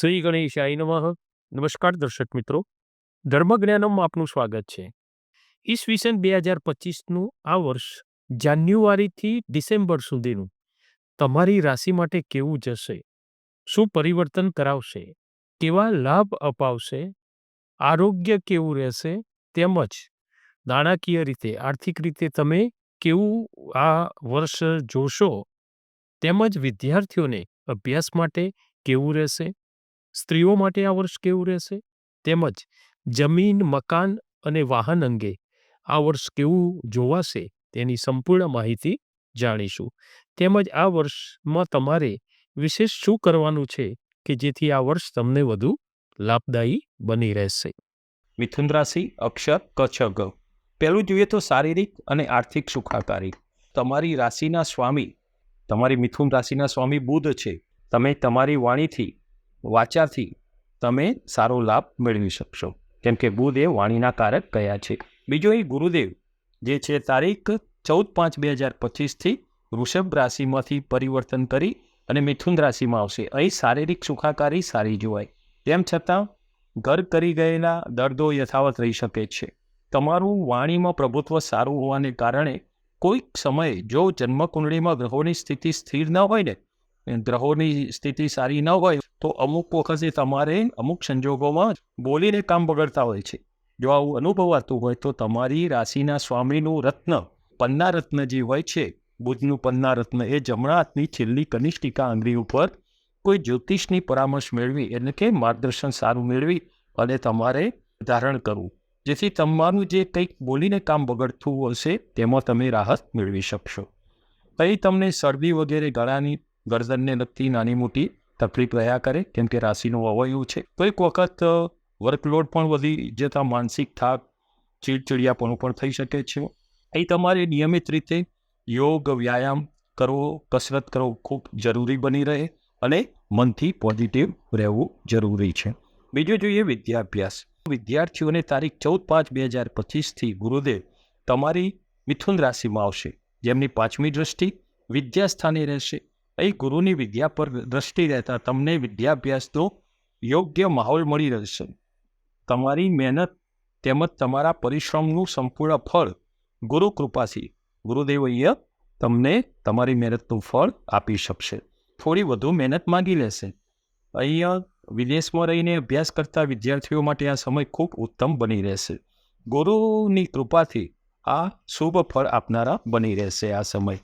શ્રી ગણેશાય નમઃ. નમસ્કાર દર્શક મિત્રો. ધર્મજ્ઞાનમમાં આપનું સ્વાગત છે. ઈસવીસન બે હજાર પચીસનું આ વર્ષ જાન્યુઆરીથી ડિસેમ્બર સુધીનું તમારી રાશિ માટે કેવું જશે? શું પરિવર્તન કરાવશે? કેવા લાભ અપાવશે? આરોગ્ય કેવું રહેશે? તેમજ નાણાકીય રીતે, આર્થિક રીતે તમે કેવું આ વર્ષ જોશો? તેમજ વિદ્યાર્થીઓને અભ્યાસ માટે કેવું રહેશે? સ્ત્રીઓ માટે આ વર્ષ કેવું રહેશે? તેમજ જમીન, મકાન અને વાહન અંગે આ વર્ષ કેવું જોવાશે તેની સંપૂર્ણ માહિતી જાણીશું. તેમજ આ વર્ષમાં તમારે વિશેષ શું કરવાનું છે કે જેથી આ વર્ષ તમને વધુ લાભદાયી બની રહેશે? મિથુન રાશિ, અક્ષર, કચ્છ પહેલું જોઈએ તો શારીરિક અને આર્થિક સુખાકારી. તમારી રાશિના સ્વામી, તમારી મિથુન રાશિના સ્વામી બુધ છે. તમે તમારી વાણીથી વાચાથી તમે સારો લાભ મેળવી શકશો. કેમ કે બુધ વાણીના કારક કયા છે. બીજો એ ગુરુદેવ, જે છે તારીખ ચૌદ પાંચ બે હજાર પચીસથી વૃષભ રાશિમાંથી પરિવર્તન કરી અને મિથુન રાશિમાં આવશે. અહીં શારીરિક સુખાકારી સારી જોવાય. તેમ છતાં, ઘર કરી ગયેલા દર્દો યથાવત રહી શકે છે. તમારું વાણીમાં પ્રભુત્વ સારું હોવાને કારણે કોઈક સમયે જો જન્મકુંડળીમાં ગ્રહોની સ્થિતિ સ્થિર ન હોય ને ગ્રહોની સ્થિતિ સારી ન હોય તો અમુક વખતે તમારે અમુક સંજોગોમાં બોલીને કામ બગડતા હોય છે. જો આવું અનુભવાતું હોય તો તમારી રાશિના સ્વામીનું રત્ન, પન્ના રત્ન જે હોય છે, બુધનું પન્ના રત્ન એ જમણા હાથની છેલ્લી કનિષ્ઠિકા આંગળી ઉપર કોઈ જ્યોતિષની પરામર્શ મેળવી એટલે કે માર્ગદર્શન સારું મેળવી અને તમારે ધારણ કરવું. જેથી તમારું જે કંઈક બોલીને કામ બગડતું હશે તેમાં તમે રાહત મેળવી શકશો. અહીં તમને શરદી વગેરે ગળાની ગરદનને લગતી નાની મોટી તકલીફ રહ્યા કરે, કેમ કે રાશિનું અવયવ છે. કોઈક વખત વર્કલોડ પણ વધી જતા માનસિક થાક, ચીડચીડિયાપણું પણ થઈ શકે છે. અહીં તમારે નિયમિત રીતે યોગ, વ્યાયામ કરવો, કસરત કરવો ખૂબ જરૂરી બની રહે અને મનથી પોઝિટિવ રહેવું જરૂરી છે. બીજું જોઈએ વિદ્યાભ્યાસ. વિદ્યાર્થીઓને તારીખ ચૌદ પાંચ બે હજાર પચીસથી ગુરુદેવ તમારી મિથુન રાશિમાં આવશે. જેમની પાંચમી દ્રષ્ટિ વિદ્યાસ્થાને રહેશે. અહીં ગુરુની વિદ્યા પર દ્રષ્ટિ રહેતા તમને વિદ્યાભ્યાસનો યોગ્ય માહોલ મળી રહેશે. તમારી મહેનત તેમજ તમારા પરિશ્રમનું સંપૂર્ણ ફળ ગુરુ કૃપાથી ગુરુદેવ અહીંયા તમને તમારી મહેનતનું ફળ આપી શકશે. થોડી વધુ મહેનત માંગી લેશે. અહીંયા વિદેશમાં રહીને અભ્યાસ કરતા વિદ્યાર્થીઓ માટે આ સમય ખૂબ ઉત્તમ બની રહેશે. ગુરુની કૃપાથી આ શુભ ફળ આપનારા બની રહેશે આ સમય.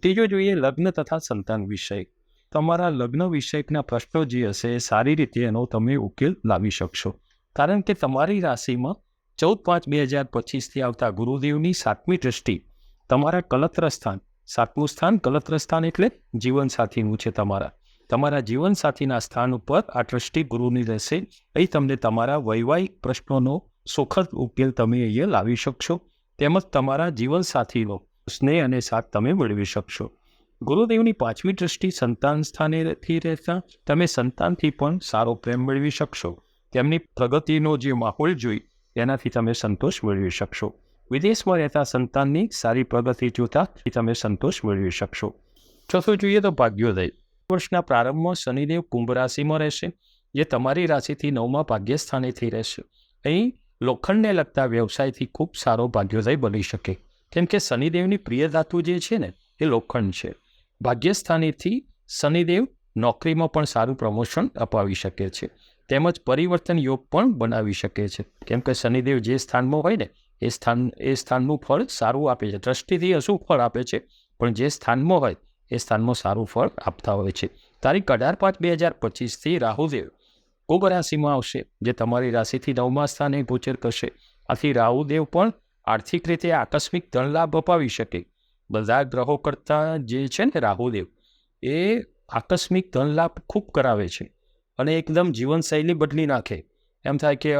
ત્રીજો જોઈએ લગ્ન તથા સંતાન વિષય તમારા લગ્ન વિષયકના પ્રશ્નો જે હશે એ સારી રીતે એનો તમે ઉકેલ લાવી શકશો. કારણ કે તમારી રાશિમાં ચૌદ પાંચ બે હજાર પચીસથી આવતા ગુરુદેવની સાતમી દ્રષ્ટિ તમારા કલત્ર સ્થાન. સાતમું સ્થાન કલત્ર સ્થાન એટલે જીવનસાથીનું છે તમારા. તમારા જીવનસાથીના સ્થાન ઉપર આ દ્રષ્ટિ ગુરુની રહેશે. અહીં તમને તમારા વૈવાહિક પ્રશ્નોનો સુખદ ઉકેલ તમે અહીંયા લાવી શકશો. તેમજ તમારા જીવનસાથીનો સ્નેહ અને સાથ તમે મેળવી શકશો. ગુરુદેવની પાંચમી દ્રષ્ટિ સંતાન સ્થાનેથી રહેતા. તમે સંતાનથી પણ સારો પ્રેમ મેળવી શકશો. તેમની પ્રગતિનો જે માહોલ જોઈ, તેનાથી તમે સંતોષ મેળવી શકશો. વિદેશમાં રહેતા સંતાનની સારી પ્રગતિ જોતા તમે સંતોષ મેળવી શકશો. ચોથું જોઈએ તો ભાગ્યોદય. વર્ષના પ્રારંભમાં શનિદેવ કુંભ રાશિમાં રહેશે, જે તમારી રાશિથી નવમા ભાગ્યસ્થાનેથી રહેશે. અહીં લોખંડને લગતા વ્યવસાયથી ખૂબ સારો ભાગ્યોદય બની શકે. કેમ કે શનિદેવની પ્રિય ધાતુ જે છે ને, એ લોખંડ છે. ભાગ્યસ્થાનેથી શનિદેવ નોકરીમાં પણ સારું પ્રમોશન અપાવી શકે છે. તેમજ પરિવર્તન યોગ પણ બનાવી શકે છે. કેમ કે શનિદેવ જે સ્થાનમાં હોય ને, એ સ્થાન, એ સ્થાનનું ફળ સારું આપે છે. દ્રષ્ટિથી અશુભ ફળ આપે છે, પણ જે સ્થાનમાં હોય, એ સ્થાનમાં સારું ફળ આપતા હોય છે. તારીખ અઢાર પાંચ બે હજાર પચીસથી રાહુદેવ કુંભ રાશિમાં આવશે, જે તમારી રાશિથી નવમા સ્થાને ગોચર કરશે. આથી રાહુદેવ પણ આર્થિક રીતે આકસ્મિક ધનલાભ અપાવી શકે. બધા ગ્રહો કરતાં જે છે ને રાહુદેવ, એ આકસ્મિક ધનલાભ ખૂબ કરાવે છે અને એકદમ જીવનશૈલી બદલી નાખે. એમ થાય કે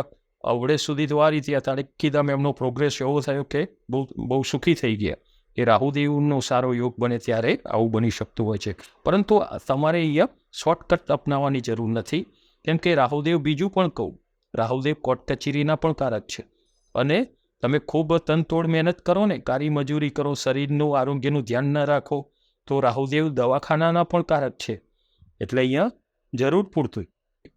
અવડે સુધી તો આ રીતે હતા એકદમ એમનો પ્રોગ્રેસ એવો થયો કે બહુ બહુ સુખી થઈ ગયા. એ રાહુદેવનો સારો યોગ બને ત્યારે આવું બની શકતું હોય છે. પરંતુ તમારે અહીંયા શોર્ટકટ અપનાવવાની જરૂર નથી. કેમ કે રાહુદેવ બીજું પણ કહું, રાહુદેવ કોર્ટ કચેરીના પણ કારક છે. અને તમે ખૂબ તનતોડ મહેનત કરો ને, કારી મજૂરી કરો, શરીરનું આરોગ્યનું ધ્યાન ન રાખો, તો રાહુદેવ દવાખાનાના પણ કારક છે. એટલે અહીંયા જરૂર પૂરતું.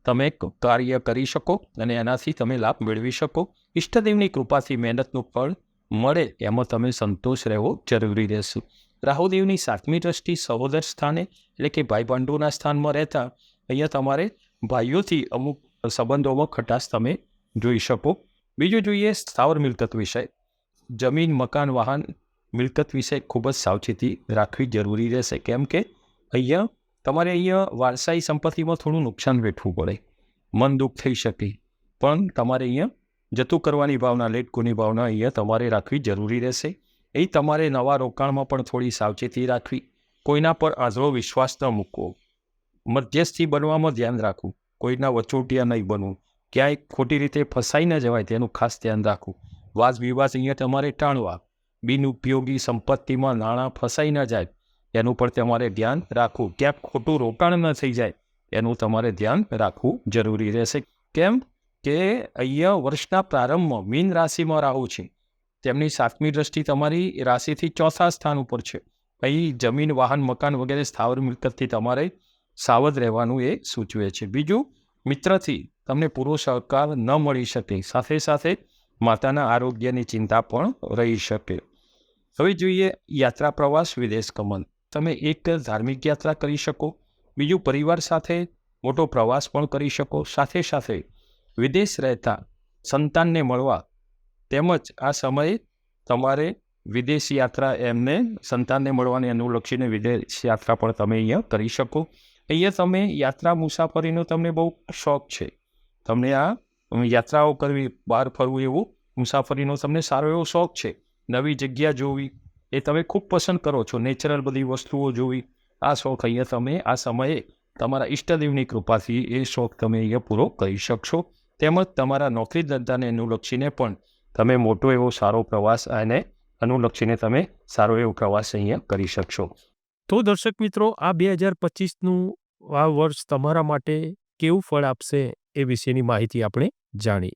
તમે કાર્ય કરી શકો અને એનાથી તમે લાભ મેળવી શકો. ઈષ્ટદેવની કૃપાથી મહેનતનું ફળ મળે, એમાં તમે સંતોષ રહેવો જરૂરી રહેશે. રાહુદેવની સાતમી દ્રષ્ટિ સહોદર સ્થાને, એટલે કે ભાઈ બંધુના સ્થાનમાં રહેતા, અહીંયા તમારે ભાઈઓથી અમુક સંબંધોમાં ખટાશ તમે જોઈ શકો. બીજું જોઈએ સ્થાવર મિલકત વિષય જમીન, મકાન, વાહન મિલકત વિશે ખૂબ જ સાવચેતી રાખવી જરૂરી રહેશે. કેમ કે અહીંયા તમારે અહીંયા વારસાઈ સંપત્તિમાં થોડું નુકસાન વેઠવું પડે. મન દુઃખ થઈ શકે. પણ તમારે અહીંયા જતું કરવાની ભાવના લેટ કોની ભાવના અહીંયા તમારે રાખવી જરૂરી રહેશે. એ તમારે નવા રોકાણમાં પણ થોડી સાવચેતી રાખવી. કોઈના પર આંધળો વિશ્વાસ ન મૂકવો. મધ્યસ્થી બનવામાં ધ્યાન રાખવું. કોઈના વચોટિયા નહીં બનવું. ક્યાંય ખોટી રીતે ફસાઈ ન જવાય તેનું ખાસ ધ્યાન રાખવું. વાદ વિવાદ અહીંયા તમારે ટાળવા. બિનઉપયોગી સંપત્તિમાં નાણાં ફસાઈ ન જાય. એનું પણ તમારે ધ્યાન રાખવું. ક્યાંક ખોટું રોકાણ ન થઈ જાય. એનું તમારે ધ્યાન રાખવું જરૂરી રહેશે. કેમ કે અહીંયા વર્ષના પ્રારંભમાં મીન રાશિમાં રાહુ છે. તેમની સાતમી દ્રષ્ટિ તમારી રાશિથી ચોથા સ્થાન ઉપર છે. અહીં જમીન, વાહન, મકાન વગેરે સ્થાવર મિલકતથી તમારે સાવધ રહેવાનું એ સૂચવે છે. બીજું, મિત્રથી તમને પૂરો સહકાર ન મળી શકે. સાથે સાથે માતાના આરોગ્યની ચિંતા પણ રહી શકે. હવે જોઈએ યાત્રા પ્રવાસ વિદેશ ગમન. તમે એક ધાર્મિક યાત્રા કરી શકો, બીજું પરિવાર સાથે મોટો પ્રવાસ પણ કરી શકો. સાથે સાથે વિદેશ રહેતા સંતાનને મળવા તેમજ આ સમયે તમારે વિદેશ યાત્રા એમને સંતાનને મળવાને અનુલક્ષીને વિદેશ યાત્રા પણ તમે અહીંયા કરી શકો. અહીંયા તમે યાત્રા મુસાફરીનો તમને બહુ શોખ છે. તમને આ યાત્રાઓ કરવી, બહાર ફરવું એવું મુસાફરીનો તમને સારો એવો શોખ છે. નવી જગ્યા જોવી એ તમે ખૂબ પસંદ કરો છો. નેચરલ બધી વસ્તુઓ જોવી, આ શોખ અહીંયા તમે આ સમયે તમારા ઈષ્ટદેવની કૃપાથી એ શોખ તમે અહીંયા પૂરો કરી શકશો. તેમજ તમારા નોકરી ધંધાને અનુલક્ષીને પણ તમે મોટો એવો સારો પ્રવાસ અને અનુલક્ષીને તમે સારો એવો પ્રવાસ અહીંયા કરી શકશો. તો દર્શક મિત્રો, આ બે હજાર પચીસનું આ વર્ષ તમારા માટે કેવું ફળ આપશે? એ વિશેની માહિતી આપણે જાણી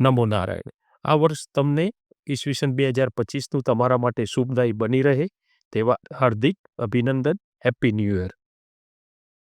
નમો નારાયણ. આ વર્ષ તમને ઈસવીસન બે હજાર પચીસનું તમારા માટે શુભદાયી બની રહે તેવા હાર્દિક અભિનંદન. Happy new year.